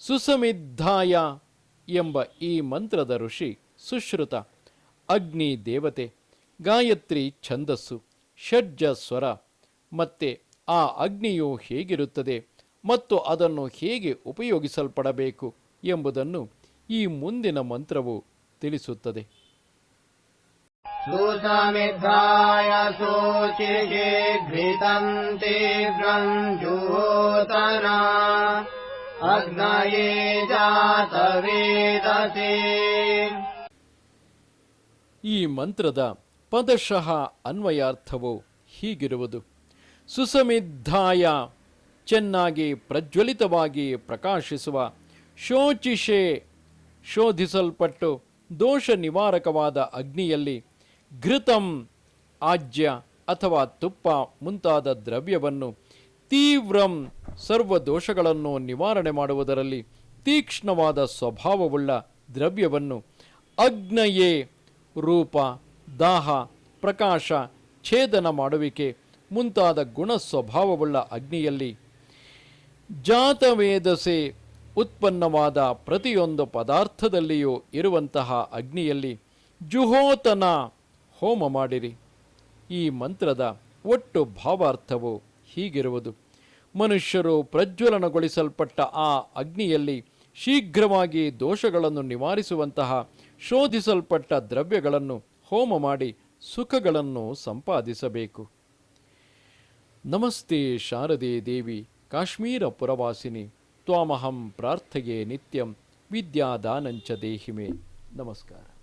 ಸುಸಮಿದ್ಧಾಯ ಎಂಬ ಈ ಮಂತ್ರದ ಋಷಿ ಸುಶ್ರುತ ಅಗ್ನಿ ದೇವತೆ ಗಾಯತ್ರಿ ಛಂದಸ್ಸು ಷಡ್ಜ ಸ್ವರ ಮತ್ತೆ ಆ ಅಗ್ನಿಯು ಹೇಗಿರುತ್ತದೆ ಮತ್ತು ಅದನ್ನು ಹೇಗೆ ಉಪಯೋಗಿಸಲ್ಪಡಬೇಕು ಎಂಬುದನ್ನು ಈ ಮುಂದಿನ ಮಂತ್ರವು ತಿಳಿಸುತ್ತದೆ सुसमिद्धाय शोचिषे घृतम् तीव्रम् जुहोतना अग्नये जातवेदसे ಈ ಮಂತ್ರದ ಪದಶಃ ಅನ್ವಯಾರ್ಥವು ಹೀಗಿರುವುದು ಸುಸಮಿದ್ಧಾಯ ಚೆನ್ನಾಗಿ ಪ್ರಜ್ವಲಿತವಾಗಿ ಪ್ರಕಾಶಿಸುವ ಶೋಚಿಷೆ ಶೋಧಿಸಲ್ಪಟ್ಟು ದೋಷ ನಿವಾರಕವಾದ ಅಗ್ನಿಯಲ್ಲಿ ಘೃತಂ ಆಜ್ಯ ಅಥವಾ ತುಪ್ಪ ಮುಂತಾದ ದ್ರವ್ಯವನ್ನು ತೀವ್ರಂ ಸರ್ವ ದೋಷಗಳನ್ನು ನಿವಾರಣೆ ಮಾಡುವುದರಲ್ಲಿ ತೀಕ್ಷ್ಣವಾದ ಸ್ವಭಾವವುಳ್ಳ ದ್ರವ್ಯವನ್ನು ಅಗ್ನಯೇ ರೂಪ, ದಾಹ, ಪ್ರಕಾಶ, ಛೇದನ ಮಾಡುವಿಕೆ ಮುಂತಾದ ಗುಣ ಸ್ವಭಾವವುಳ್ಳ ಅಗ್ನಿಯಲ್ಲಿ ಜಾತವೇದಸೆ ಉತ್ಪನ್ನವಾದ ಪ್ರತಿಯೊಂದು ಪದಾರ್ಥದಲ್ಲಿಯೂ ಇರುವಂತಹ ಅಗ್ನಿಯಲ್ಲಿ ಜುಹೋತನ ಹೋಮ ಮಾಡಿರಿ. ಈ ಮಂತ್ರದ ಒಟ್ಟು ಭಾವಾರ್ಥವು ಹೀಗಿರುವುದು. ಮನುಷ್ಯರು ಪ್ರಜ್ವಲನಗೊಳಿಸಲ್ಪಟ್ಟ ಆ ಅಗ್ನಿಯಲ್ಲಿ ಶೀಘ್ರವಾಗಿ ದೋಷಗಳನ್ನು ನಿವಾರಿಸುವಂತಹ, ಶೋಧಿಸಲ್ಪಟ್ಟ ದ್ರವ್ಯಗಳನ್ನು ಹೋಮ ಮಾಡಿ ಸುಖಗಳನ್ನು ಸಂಪಾದಿಸಬೇಕು. ನಮಸ್ತೆ ಶಾರದೆ ದೇವಿ, ಕಾಶ್ಮೀರ ಪುರವಾಸಿನಿ, ತ್ವಾಮಹಂ ಪ್ರಾರ್ಥೆಯೇ ನಿತ್ಯಂ, ವಿದ್ಯಾದಾನಂಚ ದೇಹಿಮೆ. ನಮಸ್ಕಾರ.